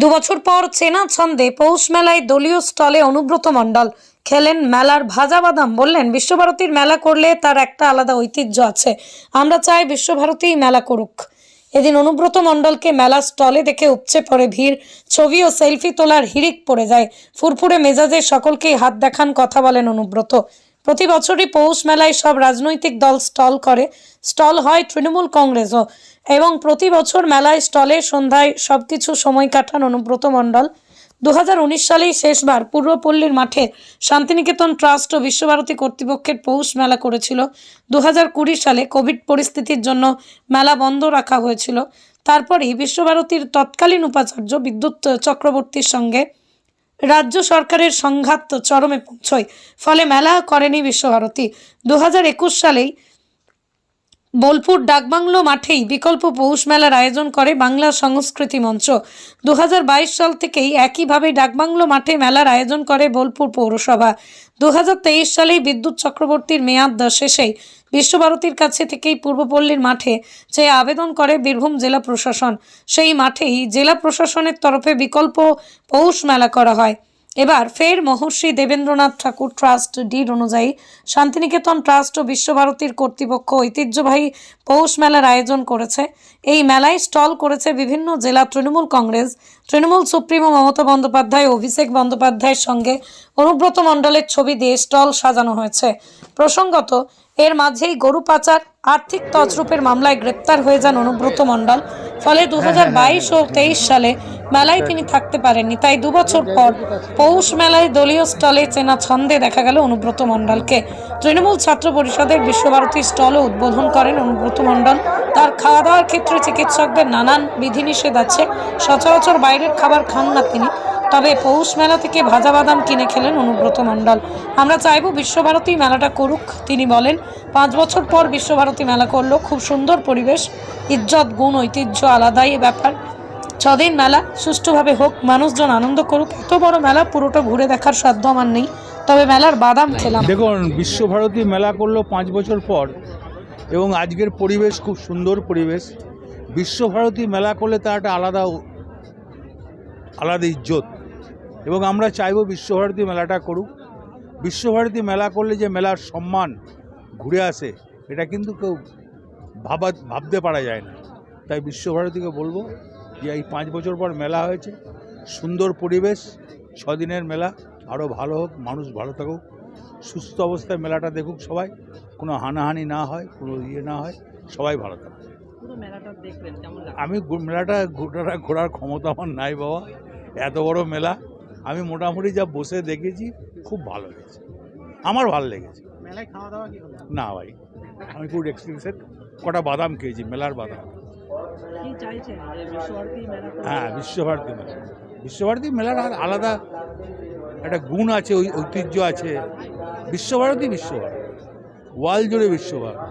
দুবছর পর চেনা ছন্দে পৌষ মেলায় দলীয় স্টলে অনুব্রত মণ্ডল খেলেন মেলার ভাজা বাদাম। বললেন, বিশ্বভারতীর মেলা করলে তার একটা আলাদা ঐতিহ্য আছে। আমরা চাই বিশ্বভারতী মেলা করুক। এদিন অনুব্রত মণ্ডলকে মেলা স্টলে দেখে উপচে পড়ে ভিড়। ছবি ও সেলফি তোলার হিড়িক পড়ে যায়। ফুরফুরে মেজাজে সকলকেই হাত দেখান কথা বলেন অনুব্রত। প্রতি বছরই পৌষ মেলায় সব রাজনৈতিক দল স্টল করে। স্টল হয় তৃণমূল কংগ্রেসও। এবং প্রতি বছর মেলায় স্টলে, সন্ধ্যায় সবকিছু সময় কাটান অনুব্রত মণ্ডল। দু হাজার উনিশ সালেই শেষবার পূর্বপল্লীর মাঠে শান্তিনিকেতন ট্রাস্ট ও বিশ্বভারতী কর্তৃপক্ষের পৌষ মেলা করেছিল। দু হাজার কুড়ি সালে কোভিড পরিস্থিতির জন্য মেলা বন্ধ রাখা হয়েছিল। তারপরেই বিশ্বভারতীর তৎকালীন উপাচার্য বিদ্যুৎ চক্রবর্তীর সঙ্গে রাজ্য সরকারের সংঘাত চরমে পৌঁছয়। ফলে মেলা করেনি বিশ্বভারতী। দু হাজার একুশ সালেই বোলপুর ডাকবাংলো মাঠেই বিকল্প পৌষ মেলার আয়োজন করে বাংলা সংস্কৃতি মঞ্চ। দু হাজার বাইশ সাল থেকেই একইভাবে ডাকবাংলো মাঠে মেলার আয়োজন করে বোলপুর পৌরসভা। দু হাজার তেইশ সালেই বিদ্যুৎ চক্রবর্তীর মেয়াদ শেষেই বিশ্বভারতীর কাছে থেকেই পূর্বপল্লীর মাঠে যে আবেদন করে বীরভূম জেলা প্রশাসন, সেই মাঠেই জেলা প্রশাসনের তরফে বিকল্প পৌষ মেলা করা হয়। এবার ফের মহর্ষি দেবেন্দ্রনাথ ঠাকুর ট্রাস্ট ডিড অনুযায়ী শান্তিনিকেতন ট্রাস্ট ও বিশ্বভারতীর কর্তৃপক্ষ ঐতিহ্যবাহী পৌষ মেলার আয়োজন করেছে। এই মেলায় স্টল করেছে বিভিন্ন জেলা তৃণমূল কংগ্রেস, তৃণমূল সুপ্রিমো মমতা বন্দ্যোপাধ্যায়, অভিষেক বন্দ্যোপাধ্যায়ের সঙ্গে অনুব্রত মণ্ডলের ছবি দিয়ে স্টল সাজানো হয়েছে। প্রসঙ্গত এর মাঝেই গরু পাচার আর্থিক তছরূপের মামলায় গ্রেপ্তার হয়ে যান অনুব্রত মণ্ডল। ফলে দু ও তেইশ সালে মেলায় তিনি থাকতে পারেননি। তাই দু বছর পর পৌষ মেলায় দলীয় স্টলে চেনা ছন্দে দেখা গেল অনুব্রত মণ্ডলকে। তৃণমূল ছাত্র পরিষদের বিশ্বভারতী স্টলও উদ্বোধন করেন অনুব্রত মণ্ডল। তার খাওয়া দাওয়ার ক্ষেত্রে চিকিৎসকদের নানান বিধিনিষেধ আছে। সচরাচর বাইরের খাবার খান না তিনি। তবে পৌষ মেলা থেকে ভাজা বাদাম কিনে খেলেন অনুব্রত মণ্ডল। আমরা চাইব বিশ্বভারতী মেলাটা করুক, তিনি বলেন। পাঁচ বছর পর বিশ্বভারতী মেলা করল, খুব সুন্দর পরিবেশ, ইজ্জত, গুণ, ঐতিহ্য আলাদাই এ ব্যাপার। ছদিন মেলা সুষ্ঠুভাবে হোক, মানুষজন আনন্দ করুক, এত বড় মেলা পুরোটা ঘুরে দেখার সাধ্য আমার নেই। তবে মেলার বাদাম খেলাম। দেখুন, বিশ্বভারতী মেলা করল পাঁচ বছর পর, এবং আজকের পরিবেশ খুব সুন্দর পরিবেশ। বিশ্বভারতী মেলা করলে তার একটা আলাদা আলাদা ইজ্জত। এবং আমরা চাইব বিশ্বভারতী মেলাটা করুক। বিশ্বভারতী মেলা করলে যে মেলার সম্মান ঘুরে আসে, এটা কিন্তু কেউ ভাবা, ভাবতে পারা যায় না। তাই বিশ্বভারতীকে বলব যে এই পাঁচ বছর পর মেলা হয়েছে, সুন্দর পরিবেশ, ছদিনের মেলা আরও ভালো হোক, মানুষ ভালো থাকুক, সুস্থ অবস্থায় মেলাটা দেখুক সবাই, কোনো হানাহানি না হয়, কোনো ইয়ে না হয়, সবাই ভালো থাকুক। পুরো মেলাটা দেখলেন কেমন আমি মেলাটা ঘোরাটা ঘোরার ক্ষমতা আমার নাই বাবা। এত বড় মেলা। আমি মোটামুটি যা বসে দেখেছি খুব ভালো লেগেছে। আমার ভালো লেগেছে। মেলায় খাওয়া দাওয়া কি হলো না ভাই আমি খুব এক্সপিরিয়েন্সেড কটা বাদাম খেয়েছি মেলার বাদাম। হ্যাঁ বিশ্বভারতী মেলা। বিশ্বভারতী মেলার আর আলাদা একটা গুণ আছে ওই ঐতিহ্য আছে। বিশ্বভারতী বিশ্বভারতী। ওয়ার্ল্ড জুড়ে বিশ্বভারতী।